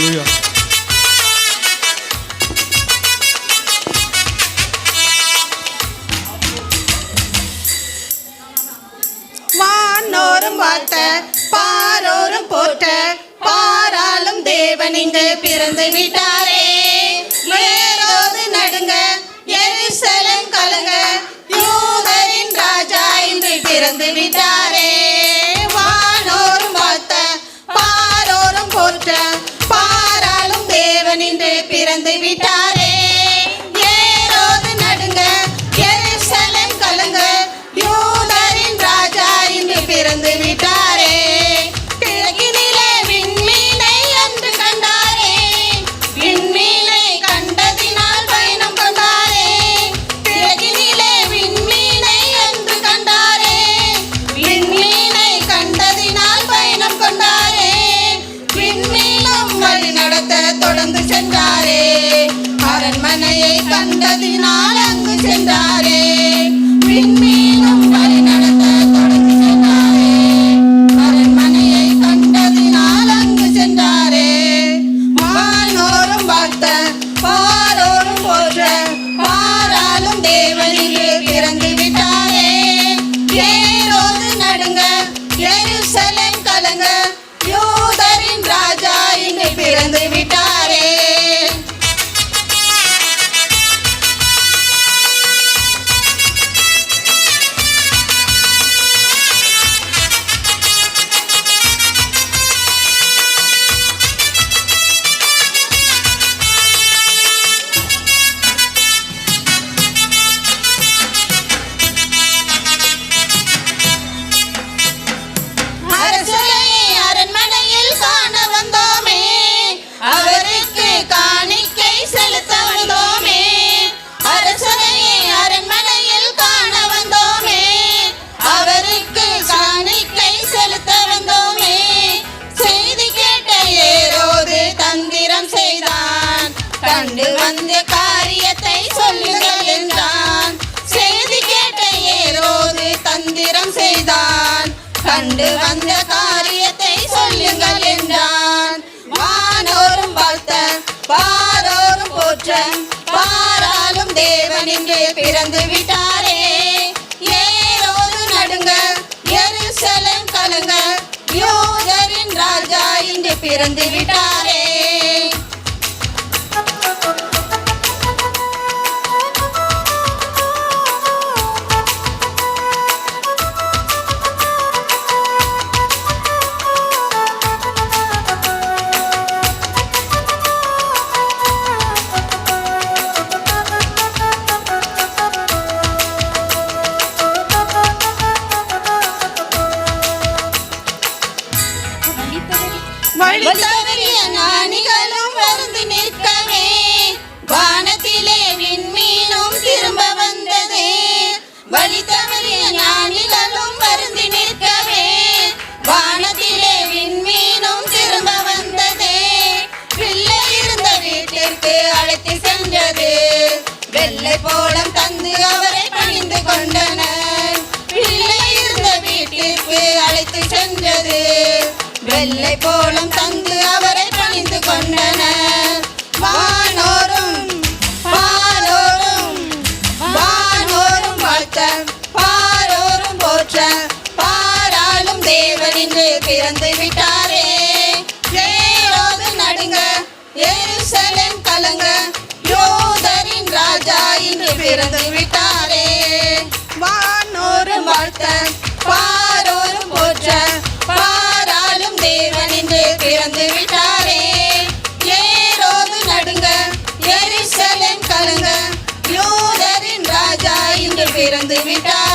Hallelujah. வானோரும் வார்த்த பாரோரும் போட்ட பாராளும் தேவன் இங்கு பிறந்து விட்டாரே மேலோது நடுங்க எரிசலம் கலங்க யூதரின் ராஜா இன்று பிறந்து விட்டார் இன்று பிறந்து விட்டாரே கடந்து சென்றாரே. அரண்மனையை கண்டதினால் அங்கு சென்றாரே. விண்மீனும் வழி நடந்த தொடர்ந்து சென்றாரே. அரண்மனையை கண்டதினால் அங்கு சென்றாரே. வானோரும் பார்த்த கொண்டு வந்த காரியத்தை சொல்லுங்கள் என்றான் செய்தி கேட்ட ஏரோது தந்திரம் செய்தான். கண்டு வந்த காரியத்தை சொல்லுங்கள் என்றான் வானோரும் வாழ்த்த பாரோரும் போற்ற பாராலும் தேவன் இங்கே பிறந்து விட்டாரே. ஏரோது நடுங்க எருசலம் கலங்க யூதரின் ராஜா இங்கே பிறந்து விட்டாரே. வழித்தவறிய ஞானிகளும் வந்து நிற்கவே. வானத்திலே விண்மீனும் திரும்ப வந்ததே. வழி தவறிய ஞானிகளும் வருந்தி நிற்கவே. வானத்திலே விண்மீனும் திரும்ப வந்ததே. பிள்ளை இருந்த வீட்டிற்கு அழைத்து சென்றது. வெள்ளை போலம் தந்த வெள்ளை போலம் தந்து அவரை பணிந்து கொண்டனர் வானோரும் பாலோரும் வானோரும் வாழ்த்த பாரோரும் போற்ற பாராளும் தேவன் இன்று பிறந்து விட்டாரே. ஏரோது நடுங்க எருசலேம் கலங்க யோதரின் ராஜா இன்று பிறந்து விட்டாரே. வானோரும் வாழ்த்த பா பிறந்து விட்டார்